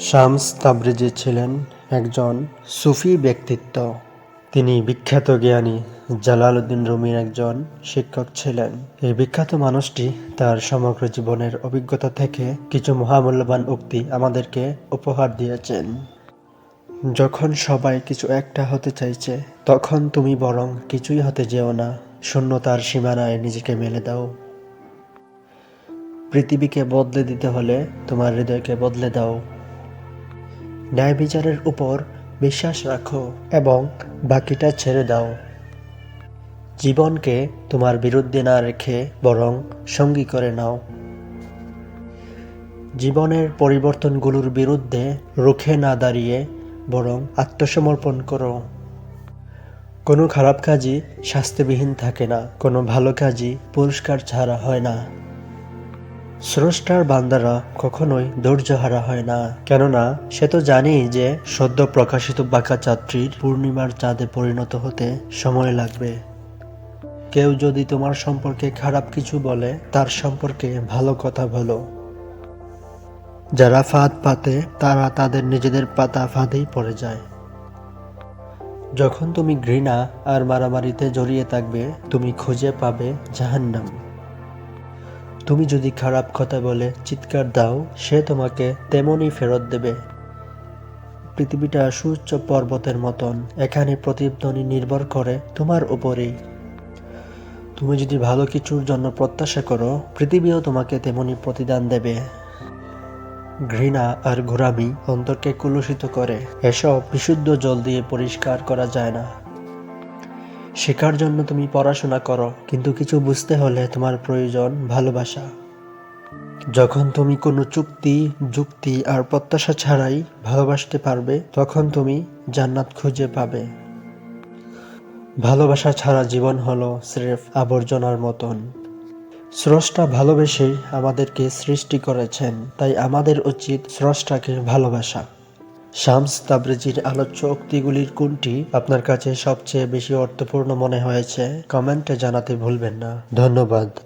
Shams Tabrizi ছিলেন একজন সুফি ব্যক্তিত্ব। তিনি বিখ্যাত জ্ঞানী জালালউদ্দিন রুমির একজন শিক্ষক ছিলেন। এই বিখ্যাত মানুষটি তার সমগ্র জীবনের অভিজ্ঞতা থেকে কিছু মহামূল্যবান উক্তি আমাদেরকে উপহার দিয়েছেন। যখন সবাই কিছু একটা হতে চাইছে, তখন তুমি বরং কিছুই হতে যেও না, শূন্যতার সীমানায় নিজেকে মেলে দাও। পৃথিবীকে বদলে দিতে হলে তোমার হৃদয়কে বদলে দাও। ন্যায় বিচারের উপর বিশ্বাস রাখো এবং বাকিটা ছেড়ে দাও। জীবনকে তোমার বিরুদ্ধে না রেখে বরং সঙ্গী করে নাও। জীবনের পরিবর্তনগুলোর বিরুদ্ধে রুখে না দাঁড়িয়ে বরং আত্মসমর্পণ করো। কোনো খারাপ কাজই শাস্তিবিহীন থাকে না, কোনো ভালো কাজই পুরস্কার ছাড়া হয় না। স্রষ্টার বান্দারা কখনোই ধৈর্যহারা হয় না। কেননা, সে তো জানি যে সদ্য প্রকাশিত বাঁকা চাত্রীর পূর্ণিমার চাঁদে পরিণত হতে সময় লাগবে। কেউ যদি তোমার সম্পর্কে খারাপ কিছু বলে, তার সম্পর্কে ভালো কথা বলো। যারা ফাঁদ পাতে, তারা তাদের নিজেদের পাতা ফাঁদেই পড়ে যায়। যখন তুমি ঘৃণা আর মারামারিতে জড়িয়ে থাকবে, তুমি খুঁজে পাবে জাহান্নাম। তুমি যদি খারাপ কথা বলে চিৎকার দাও, সে তোমাকে তেমনই ফেরত দেবে। পৃথিবীটা সুউচ্চ পর্বতের মতন, এখানে প্রতিধ্বনি নির্ভর করে তোমার উপরেই। তুমি যদি ভালো কিছুর জন্য প্রত্যাশা করো, পৃথিবীও তোমাকে তেমনই প্রতিদান দেবে। ঘৃণা আর ঘোরামি অন্তরকে কুলুষিত করে। এসব বিশুদ্ধ জল দিয়ে পরিষ্কার করা যায় না। শেখার জন্য তুমি পড়াশোনা করো, কিন্তু কিছু বুঝতে হলে তোমার প্রয়োজন ভালোবাসা। যখন তুমি কোনো চুক্তি, যুক্তি আর প্রত্যাশা ছাড়াই ভালোবাসতে পারবে, তখন তুমি জান্নাত খুঁজে পাবে। ভালোবাসা ছাড়া জীবন হলো স্রেফ আবর্জনার মতন। স্রষ্টা ভালোবেসেই আমাদেরকে সৃষ্টি করেছেন, তাই আমাদের উচিত স্রষ্টাকে ভালোবাসা। শামস তাবরেজির আলোচ্য উক্তিগুলির কোনটি আপনার কাছে সবচেয়ে বেশি অর্থপূর্ণ মনে হয়েছে? কমেন্টে জানাতে ভুলবেন না। ধন্যবাদ।